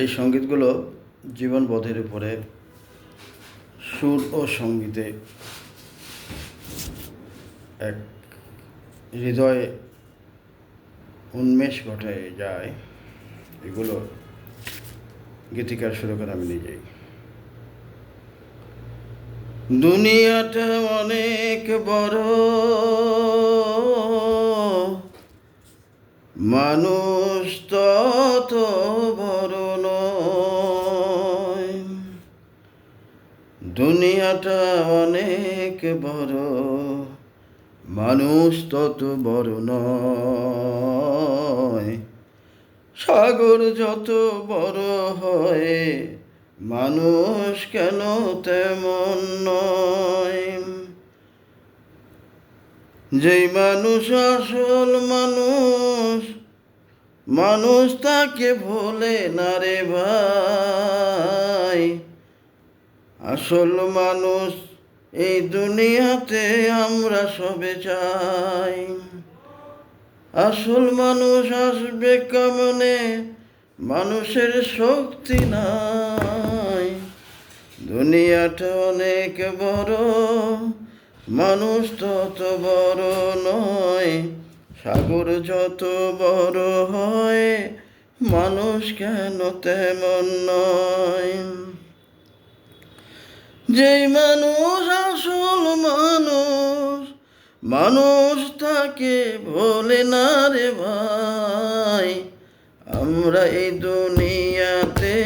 এই সঙ্গীতগুলো জীবনবোধের উপরে সুর ও সঙ্গীতে এক হৃদয়ে উন্মেষ ঘটে যায়। এগুলো গীতিকার সুরকার আমি নিজেই। দুনিয়াটা অনেক বড়। মানুষ তত নয়। দুনিয়াটা অনেক বড়, মানুষ তত বড় নয়। সাগর যত বড় হয়, মানুষ কেন তেমন নয়? যেই মানুষ আসল মানুষ মানুষ তাকে ভোলে না রে ভাই। আসল মানুষ এই দুনিয়াতে আমরা সবে চাই। আসল মানুষ আসবে কেমনে? মানুষের শক্তি নাই। দুনিয়াটা অনেক বড় মানুষ তত বড় নয়, সাগর যত বড় হয়, মানুষ কেন তেমন নয়? যেই মানুষ আসল মানুষ মানুষ তাকে বলে না রে ভাই, আমরা এই দুনিয়াতে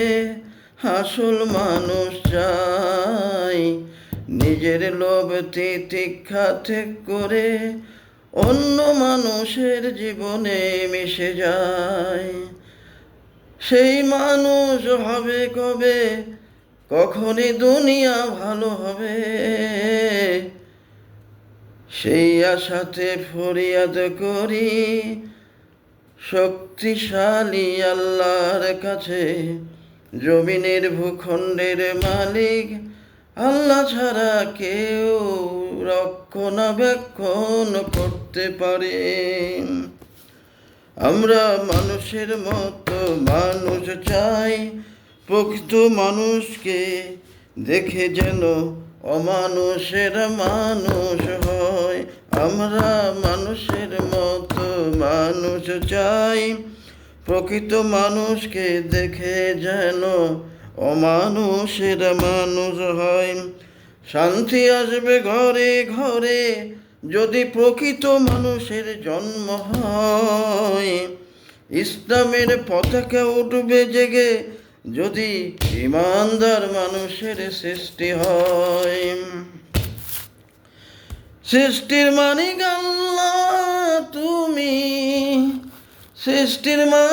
আসল মানুষ চাই। নিজের লোভ তিতিক্ষা ত্যাগ করে অন্য মানুষের জীবনে মিশে যায়। সেই মানুষ হবে কবে? কখনই দুনিয়া ভালো হবে। সেই আশাতে ফরিয়াদ করি, শক্তিশালী আল্লাহর কাছে, জমিনের ভূখণ্ডের মালিক আল্লাহ ছাড়া কেউ রক্ষণাবেক্ষণ করতে পারে। আমরা মানুষের মতো মানুষ চাই, প্রকৃত মানুষকে দেখে যেন অমানুষের মানুষ হয়। আমরা মানুষের মতো মানুষ চাই, প্রকৃত মানুষকে দেখে যেন অমানুষের মানুষ হয়। শান্তি আসবে ঘরে ঘরে যদি প্রকৃত মানুষের জন্ম হয়। ইসলামের পতাকা উঠবে জেগে যদি ইমানদার মানুষের সৃষ্টি হয়। সৃষ্টির মানিক আল্লাহ তুমি। সৃষ্টির মান